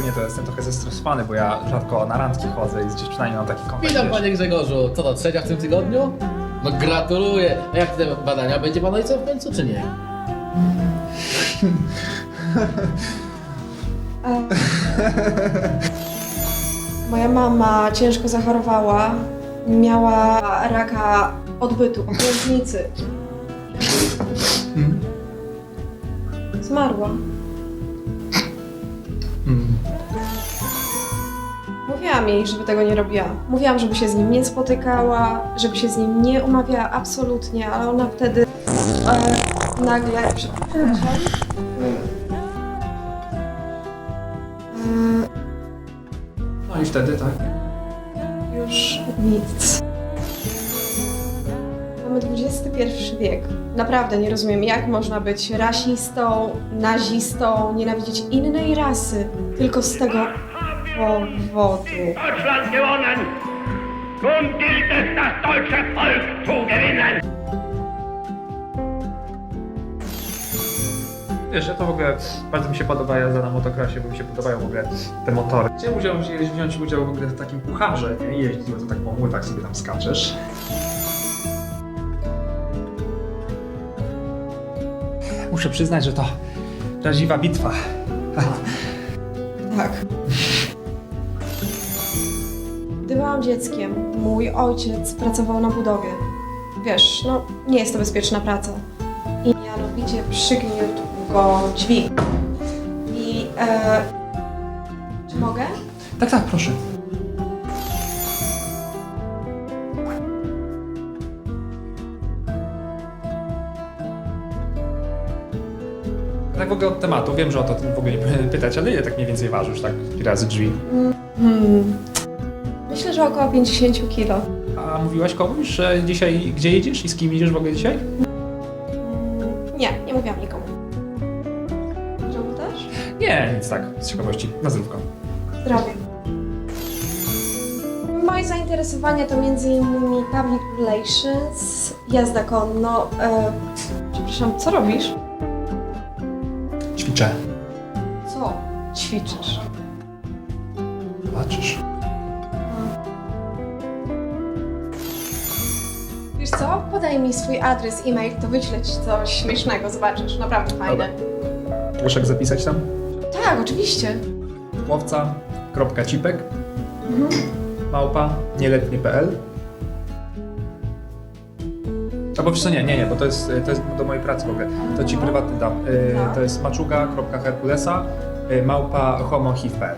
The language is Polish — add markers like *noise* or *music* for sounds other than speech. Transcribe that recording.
ogólnie to jestem trochę zestresowany, bo ja rzadko na randki chodzę i z dziewczynami mam taki kontakt. Witam wiesz. panie Grzegorzu. Co to, trzecia w tym tygodniu? No gratuluję. A jak te badania? Będzie pan ojcem w końcu, czy nie? *laughs* Moja mama ciężko zachorowała. Miała raka odbytu, opłętnicy. Mm. Zmarła. Mówiłam jej, żeby tego nie robiła. Mówiłam, żeby się z nim nie spotykała, żeby się z nim nie umawiała absolutnie, ale ona wtedy e, nagle. Przepraszam. No i wtedy tak. Już nic. Mamy XXI wiek. Naprawdę nie rozumiem, jak można być rasistą, nazistą, nienawidzieć innej rasy tylko z tego powodu. Deutschland gewonnen. Nun gilt es, das deutsche Volk zu gewinnen. Wiesz, ja to w ogóle bardzo mi się podoba jazda na motocrossie, bo mi się podobają w ogóle te motory. Chciałem udział, wziąć udział w ogóle w takim pucharze, nie? I jeździć, bo to tak po młotach sobie tam skaczesz. Muszę przyznać, że to prawdziwa bitwa. Tak. Gdy byłam dzieckiem, mój ojciec pracował na budowie. Wiesz, no nie jest to bezpieczna praca. I mianowicie przygniótł go dźwig. I e, czy mogę? Tak, tak, proszę. Tak w ogóle od tematu, wiem, że o to w ogóle nie *laughs* pytać, ale ile tak mniej więcej ważysz, tak razy drzwi? Hmm. Około 50 kilo. A mówiłaś komuś, że dzisiaj gdzie jedziesz i z kim jedziesz w ogóle dzisiaj? Nie, nie mówiłam nikomu. Żobu też? Nie, nic tak, z ciekawości, na zdrówko. Zdrowie. Moje zainteresowania to m.in. public relations, jazda konno. E, przepraszam, co robisz? Ćwiczę. Co ćwiczysz? Zobaczysz. Wiesz co? Podaj mi swój adres, e-mail, to wyślę ci coś śmiesznego, zobaczysz, naprawdę fajne. Proszę zapisać tam. Tak, oczywiście. Łowca.cipek Mhm. małpa nieletnie.pl Albo co, nie, nie, nie, bo to jest, to jest do mojej pracy w ogóle. To ci prywatny dam. Y. To jest maczuga.herkulesa y, małpa homohiv.pl.